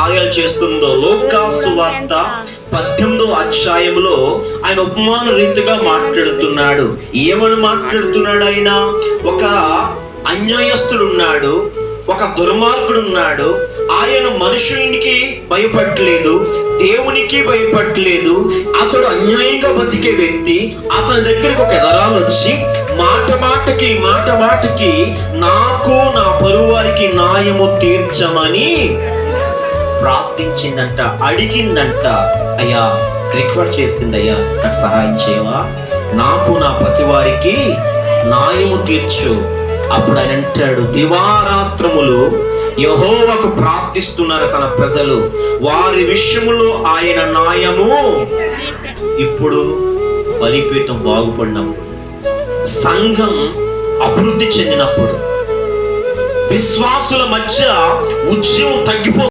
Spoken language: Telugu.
కార్యాలు చేస్తుందో లోకా సువార్త పద్దెనిమిదో అధ్యాయంలో ఆయన ఉపమాన రీతిగా మాట్లాడుతున్నాడు. ఏమని మాట్లాడుతున్నాడు ఆయన? ఒక అన్యాయస్తుడు ఉన్నాడు ఒక దుర్మార్గుడు ఉన్నాడు. ఆయన మనుషునికి భయపడలేదు దేవునికి భయపడలేదు. అతడు అన్యాయంగా బతికే వ్యక్తి అతని దగ్గరికి ఒక ఎదరాలు వచ్చి మాట మాటకి మాట మాటకి నాకు నా పరువారికి న్యాయము తీర్చమని ప్రార్థించిందంట అడిగిందంట. అయ్యా రిక్వెస్ట్ చేసింది అయ్యా నాకు సహాయం చేయవా? నాకు నా ప్రతి వారికి నాయము తీర్చు. అప్పుడు ఆయన అంటాడు దివారాత్రములు యహోవకు ప్రార్థిస్తున్నారు తన ప్రజలు. వారి విషయములో ఆయన నాయము ఇప్పుడు బలిపీఠం బాగుపడినప్పుడు సంఘం అభివృద్ధి చెందినప్పుడు విశ్వాసుల మధ్య ఉద్యమం తగ్గిపో